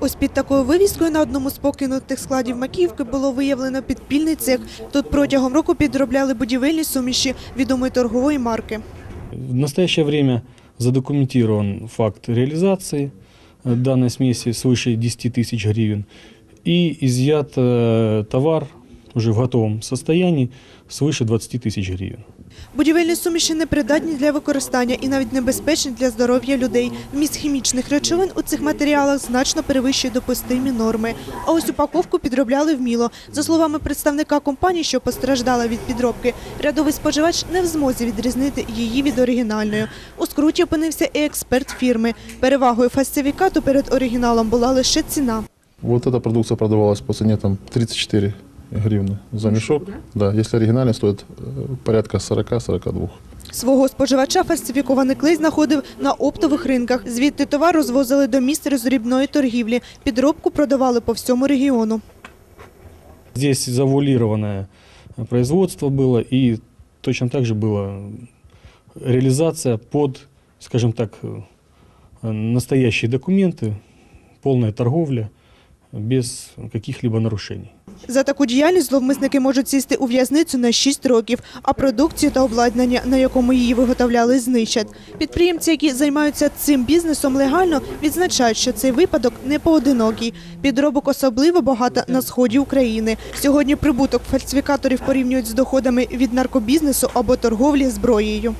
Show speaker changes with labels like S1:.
S1: Ось під такою вивіскою на одному з покинутих складів Макіївки було виявлено підпільний цех. Тут протягом року підробляли будівельні суміші відомої торгової марки.
S2: В настоящее время задокументирован факт реализации э, данной смеси свыше 10 тысяч гривен и изъят э, товар уже в готовом состоянии свыше 20 тысяч гривен.
S1: Будівельні суміші непридатні для використання і навіть небезпечні для здоров'я людей. Вміст хімічних речовин у цих матеріалах значно перевищує допустимі норми. А ось упаковку підробляли вміло. За словами представника компанії, що постраждала від підробки, рядовий споживач не в змозі відрізнити її від оригінальної. У скруті опинився і експерт фірми. Перевагою фальсифікату перед оригіналом була лише ціна.
S3: Вот эта продукция продавалась по цене там 34 гривны за мешок. Да, если оригинальный стоит э, порядка 40-42.
S1: Свого споживача фальсифікований клей знаходив на оптових ринках. Звідти товар розвозили до місць розрібної торгівлі. Підробку продавали по всьому регіону.
S2: Здесь завуалированное производство было и точно так же была реализация под, скажем так, э, настоящие документы, полная торговля без каких-либо нарушений.
S1: За таку діяльність зловмисники можуть сісти у в'язницю на 6 років, а продукцію та обладнання, на якому її виготовляли, знищать. Підприємці, які займаються цим бізнесом легально, відзначають, що цей випадок не поодинокий. Підробок особливо багато на сході України. Сьогодні прибуток фальсифікаторів порівнюють з доходами від наркобізнесу або торговлі зброєю.